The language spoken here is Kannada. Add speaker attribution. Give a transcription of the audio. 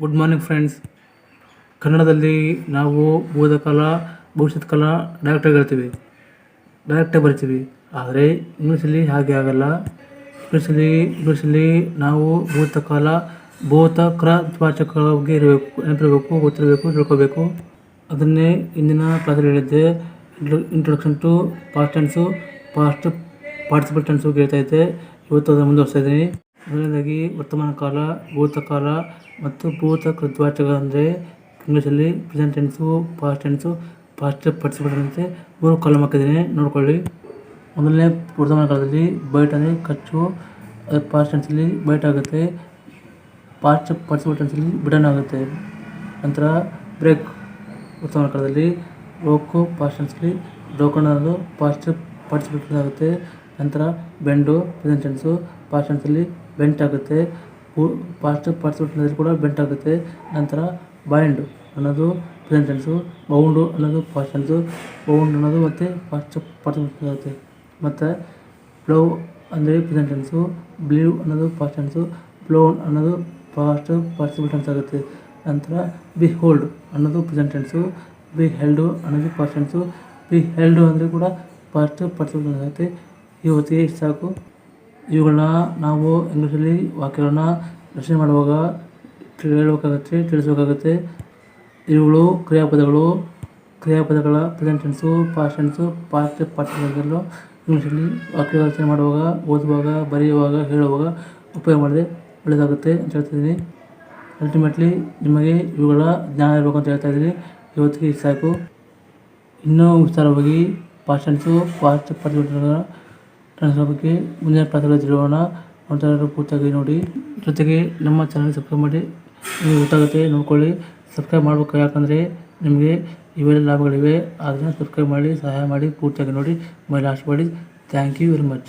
Speaker 1: ಗುಡ್ ಮಾರ್ನಿಂಗ್ ಫ್ರೆಂಡ್ಸ್ ಕನ್ನಡದಲ್ಲಿ ನಾವು ಭೂತಕಾಲ ಭವಿಷ್ಯತ್ ಕಾಲ ಡೈರೆಕ್ಟಾಗಿ ಹೇಳ್ತೀವಿ. ಡೈರೆಕ್ಟಾಗಿ ಬರಿತೀವಿ. ಆದರೆ ಇಂಗ್ಲೀಷಲ್ಲಿ ಹಾಗೆ ಆಗಲ್ಲ. ಇಂಗ್ಲೀಷಲ್ಲಿ ಇಂಗ್ಲೀಷಲ್ಲಿ ನಾವು ಭೂತಕಾಲ ಭೂತ ಕ್ರ ವಾಚಕಗಳ ಬಗ್ಗೆ ಇರಬೇಕು ನೆನಪಿರಬೇಕು ಗೊತ್ತಿರಬೇಕು, ತಿಳ್ಕೋಬೇಕು. ಅದನ್ನೇ ಇಂದಿನ ಕ್ಲಾಸಲ್ಲಿ ಹೇಳಿದ್ದೆ. Introduction to past tense past participle tense ಹೇಳ್ತಾ ಇದ್ದೆ. ಇವತ್ತು ಅದನ್ನು ಮುಂದುವರಿಸ್ತಾ ಇದ್ದೀನಿ. ಮೊದಲನೇದಾಗಿ ವರ್ತಮಾನ ಕಾಲ ಭೂತಕಾಲ ಮತ್ತು ಭೂತ ಕೃದ್ವಾಚಕ ಅಂದರೆ ಇಂಗ್ಲೀಷಲ್ಲಿ present tense past tense past participle ಅಂತೆ ಮೂರು ಕಾಲಮ್ ಹಾಕಿದ್ದೀನಿ. ನೋಡ್ಕೊಳ್ಳಿ. ಮೊದಲನೇ ವರ್ತಮಾನ ಕಾಲದಲ್ಲಿ ಬೈಟ್ ಅಂದರೆ ಖರ್ಚು, ಅದು ಪಾಸ್ಟ್ ಟೆನ್ಸಲ್ಲಿ ಬೈಟ್ ಆಗುತ್ತೆ. ಪಾಸ್ಟ್ ಪಾರ್ಟಿಸಿಪಲ್ ಟೆನ್ಸಲ್ಲಿ ಬಿಡನ್ ಆಗುತ್ತೆ. ನಂತರ ಬ್ರೇಕ್ ವರ್ತಮಾನ ಕಾಲದಲ್ಲಿ ರೋಕು ಪಾಸ್ಟ್ ಟೆನ್ಸಲ್ಲಿ ಅನ್ನೋದು ಪಾಸ್ಟ್ ಪಾರ್ಟಿಸಿಪಲ್ ಆಗುತ್ತೆ ನಂತರ ಬೆಂಡು ಪ್ರೆಸೆಂಟ್ ಟೆನ್ಸು ಪಾಸ್ಟ್ ಟೆನ್ಸಲ್ಲಿ ಬೆಂಟ್ ಆಗುತ್ತೆ. ಪಾಸ್ಟ್ ಪಾರ್ಟಿಸಿಪಲ್ ಕೂಡ ಬೆಂಟ್ ಆಗುತ್ತೆ. ನಂತರ ಬೈಂಡ್ ಅನ್ನೋದು ಪ್ರೆಸೆಂಟ್ ಟೆನ್ಸು ಬೌಂಡು ಅನ್ನೋದು ಪಾಸ್ಟ್ ಟೆನ್ಸು ಬೌಂಡ್ ಅನ್ನೋದು ಮತ್ತು ಪಾಸ್ಟ್ ಪಾರ್ಟಿಸಿಪಲ್ ಆಗುತ್ತೆ. ಮತ್ತು ಬ್ಲೌ ಅಂದರೆ ಪ್ರೆಸೆಂಟ್ ಟೆನ್ಸು ಬ್ಲೀವ್ ಅನ್ನೋದು ಪಾಸ್ಟ್ ಟೆನ್ಸು ಬ್ಲೋನ್ ಅನ್ನೋದು ಪಾಸ್ಟ್ ಪಾರ್ಟಿಸಿಪಲ್ ಟೆನ್ಸ್ ಆಗುತ್ತೆ. ನಂತರ ಬಿ ಹೋಲ್ಡ್ ಅನ್ನೋದು ಪ್ರೆಸೆಂಟ್ ಟೆನ್ಸು ಬಿ ಹೆಲ್ಡು ಅನ್ನೋದು ಪಾಸ್ಟ್ ಟೆನ್ಸು ಬಿ ಹೆಲ್ಡು ಅಂದರೆ ಕೂಡ ಪಾಸ್ಟ್ ಪಾರ್ಟಿಸಿಪಲ್ ಟೆನ್ಸ್ ಆಗುತ್ತೆ. ಇವತ್ತಿಗೆ ಇಷ್ಟು ಸಾಕು. ಇವುಗಳನ್ನ ನಾವು ಇಂಗ್ಲೀಷಲ್ಲಿ ವಾಕ್ಯಗಳನ್ನ ರಚನೆ ಮಾಡುವಾಗ ಹೇಳಬೇಕಾಗತ್ತೆ ತಿಳಿಸ್ಬೇಕಾಗುತ್ತೆ. ಇವುಗಳು ಕ್ರಿಯಾಪದಗಳು. ಕ್ರಿಯಾಪದಗಳ present tense past tense past ಇಂಗ್ಲೀಷಲ್ಲಿ ವಾಕ್ಯ ರಚನೆ ಮಾಡುವಾಗ, ಓದುವಾಗ, ಬರೆಯುವಾಗ, ಹೇಳುವಾಗ ಉಪಯೋಗ ಮಾಡಿದ್ರೆ ಒಳ್ಳೆಯದಾಗುತ್ತೆ ಅಂತ ಹೇಳ್ತಿದ್ದೀನಿ ಅಲ್ಟಿಮೇಟ್ಲಿ ನಿಮಗೆ ಇವುಗಳ ಜ್ಞಾನ ಇರಬೇಕು ಅಂತ ಹೇಳ್ತಾ ಇದ್ದೀನಿ. ಇವತ್ತಿಗೆ ಸಾಕು. ಇನ್ನೂ ವಿಸ್ತಾರವಾಗಿ ಪಾಸ್ಟ್ ಟೆನ್ಸು ಪಾಸ್ಟ್ ಪಾರ್ಟಿಸಿಪಲ್ ಟೆನ್ಸ್ಗಳ ಬಗ್ಗೆ ಮುಂದಿನ ಪಾತ್ರಗಳು ತಿಳಿಯೋಣ. ನೋಡ್ತಾ ಪೂರ್ತಿಯಾಗಿ ನೋಡಿ. ಜೊತೆಗೆ ನಮ್ಮ ಚಾನಲ್ ಸಬ್ಸ್ಕ್ರೈಬ್ ಮಾಡಿ. ನಿಮಗೆ ಗೊತ್ತಾಗುತ್ತೆ ನೋಡ್ಕೊಳ್ಳಿ. ಸಬ್ಸ್ಕ್ರೈಬ್ ಮಾಡಬೇಕು ಯಾಕಂದರೆ ನಿಮಗೆ ಇವೆಲ್ಲ ಲಾಭಗಳಿವೆ. ಅದನ್ನು ಸಬ್ಸ್ಕ್ರೈಬ್ ಮಾಡಿ, ಸಹಾಯ ಮಾಡಿ, ಪೂರ್ತಿಯಾಗಿ ನೋಡಿ. ಮೈ ಲಾಸ್ಟ್ ಮಾಡಿ ಥ್ಯಾಂಕ್ ಯು ವೆರಿ ಮಚ್